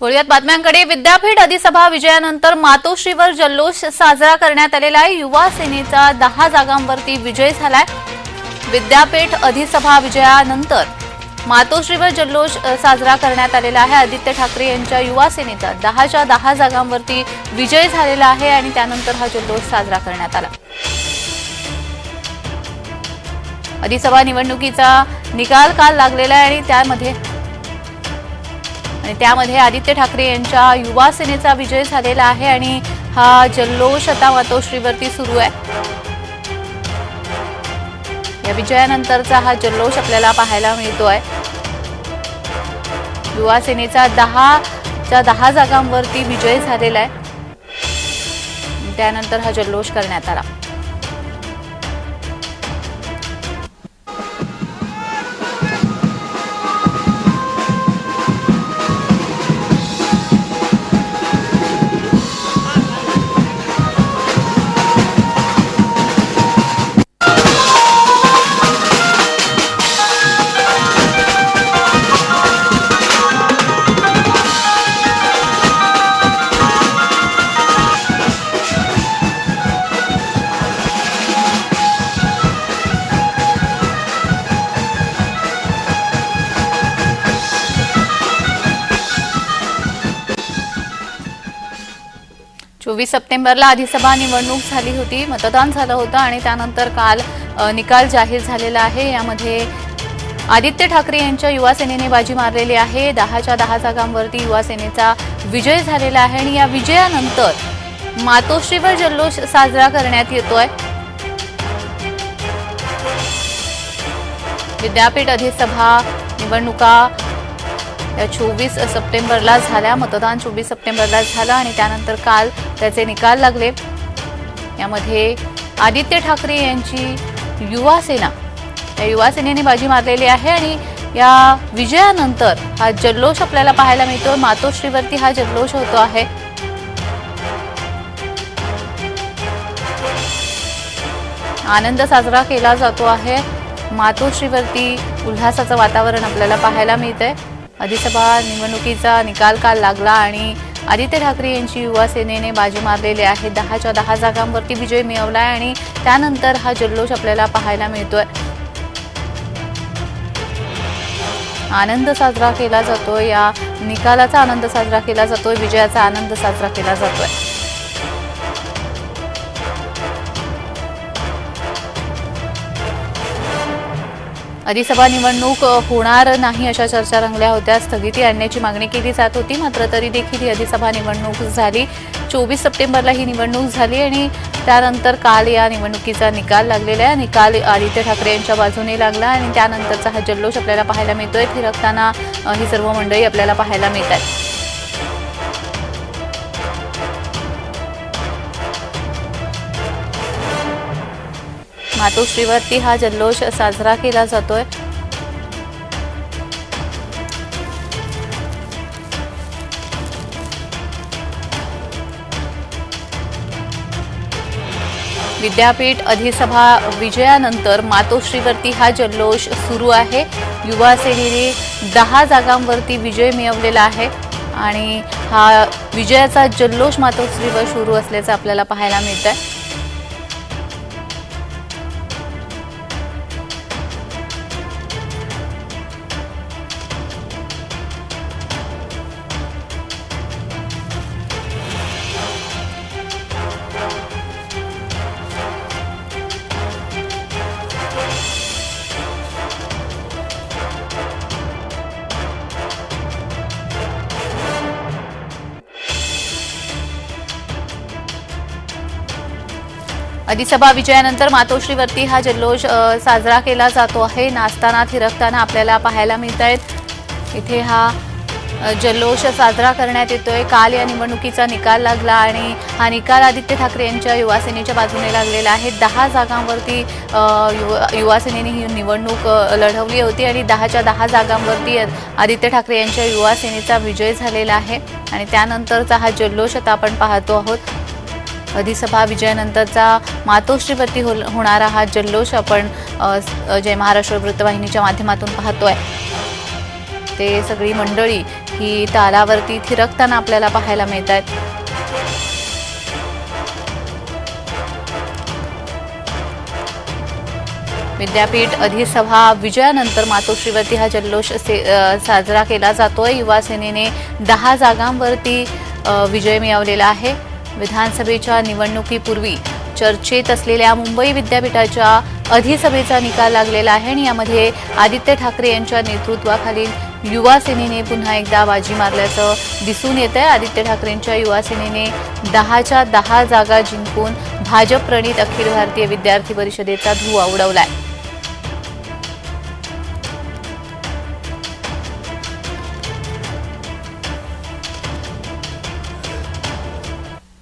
वळूयात बातम्यांकडे. विद्यापीठ अधिसभा विजयानंतर मातोश्रीवर जल्लोष साजरा करण्यात आलेला आहे. युवा सेनेचा दहा जागांवरती विजय झालाय. विद्यापीठ अधिसभा विजयानंतर मातोश्रीवर जल्लोष साजरा करण्यात आलेला आहे. आदित्य ठाकरे यांच्या युवा सेनेचा दहाच्या दहा जागांवरती विजय झालेला आहे आणि त्यानंतर हा जल्लोष साजरा करण्यात आला. अधिसभा निवडणुकीचा निकाल काल लागलेला आहे आणि त्यामध्ये आणि त्यामध्ये आदित्य ठाकरे यांच्या युवा सेनेचा विजय झालेला आहे आणि हा जल्लोष आता मातोश्रीवरती सुरू आहे. या विजयानंतरचा हा जल्लोष आपल्याला पाहायला मिळतोय. युवा सेनेचा दहाच्या दहा जागांवरती विजय झालेला आहे. त्यानंतर हा जल्लोष करण्यात आला. चोवीस सप्टेंबरला अधिसभा निवडणूक झाली होती. मतदान झालं होतं आणि त्यानंतर काल निकाल जाहीर झालेला आहे. यामध्ये आदित्य ठाकरे यांच्या युवासेनेने बाजी मारलेली आहे. दहाच्या दहा जागांवरती युवासेनेचा विजय झालेला आहे आणि या विजयानंतर मातोश्रीवर जल्लोष साजरा करण्यात येतोय. विद्यापीठ अधिसभा निवडणुका चोवीस सप्टेंबरला झाल्या. मतदान चोवीस सप्टेंबरला झालं आणि त्यानंतर काल त्याचे निकाल लागले. यामध्ये आदित्य ठाकरे यांची युवा सेना या युवा सेनेने बाजी मारलेली आहे आणि या विजयानंतर हा जल्लोष आपल्याला पाहायला मिळतो. मातोश्रीवरती हा जल्लोष होतो आहे. आनंद साजरा केला जातो आहे. मातोश्रीवरती उल्हासाचं वातावरण आपल्याला पाहायला मिळतंय. अधिसभा निवडणुकीचा निकाल काल लागला आणि आदित्य ठाकरे यांची युवा सेनेने बाजी मारलेली आहे. दहाच्या दहा जागांवरती विजय मिळवला आहे आणि त्यानंतर हा जल्लोष आपल्याला पाहायला मिळतोय. आनंद साजरा केला जातोय. या निकालाचा आनंद साजरा केला जातोय. विजयाचा आनंद साजरा केला जातोय. अधिसभा निवडणूक होणार नाही अशा चर्चा रंगल्या होत्या. स्थगिती आणण्याची मागणी केली जात होती मात्र तरी देखील ही अधिसभा निवडणूक झाली. चोवीस सप्टेंबरला ही निवडणूक झाली आणि त्यानंतर काल या निवडणुकीचा निकाल लागलेला आहे. निकाल आदित्य ठाकरे यांच्या बाजूने लागला आणि त्यानंतरचा हा जल्लोष आपल्याला पाहायला मिळतोय. फिरकताना ही सर्व मंडळी आपल्याला पाहायला मिळत आहेत मातोश्रीवरती हा जल्लोष साजरा केला जातोय. विद्यापीठ अधिसभा विजयानंतर मातोश्रीवरती हा जल्लोष सुरू आहे. युवा सेनेने दहा जागांवरती विजय मिळवलेला आहे आणि हा विजयाचा जल्लोष मातोश्रीवर सुरू असल्याचं आपल्याला पाहायला मिळतं आहे अधिसभा विजयानंतर मातोश्रीवरती हा जल्लोष साजरा केला जातो आहे. नाचताना थिरकताना आपल्याला पाहायला मिळत आहेत इथे हा जल्लोष साजरा करण्यात येतोय. काल या निवडणुकीचा निकाल लागला आणि हा निकाल आदित्य ठाकरे यांच्या युवासेनेच्या बाजूने लागलेला आहे. दहा जागांवरती अ, युवा ही निवडणूक लढवली होती आणि दहाच्या दहा जागांवरती आदित्य ठाकरे यांच्या युवासेनेचा विजय झालेला आहे. आणि त्यानंतरचा हा जल्लोष आता आपण पाहतो आहोत. अधिसभा विजयानंतरचा मातोश्रीवरती हो होणारा हा जल्लोष आपण जय महाराष्ट्र वृत्तवाहिनीच्या माध्यमातून पाहतोय. ते सगळी मंडळी ही तालावरती थिरकताना आपल्याला पाहायला मिळत आहेत विद्यापीठ अधिसभा विजयानंतर मातोश्रीवरती हा जल्लोष से- साजरा केला जातोय. युवा सेनेने दहा जागांवरती विजय मिळवलेला आहे. विधानसभेच्या निवडणुकीपूर्वी चर्चेत असलेल्या मुंबई विद्यापीठाच्या अधिसभेचा निकाल लागलेला आहे आणि यामध्ये आदित्य ठाकरे यांच्या नेतृत्वाखालील युवा सेनेने पुन्हा एकदा बाजी मारल्याचं दिसून येत आहे आदित्य ठाकरेंच्या युवा सेनेने दहाच्या दहा जागा जिंकून भाजप प्रणित अखिल भारतीय विद्यार्थी परिषदेचा धू उडवला आहे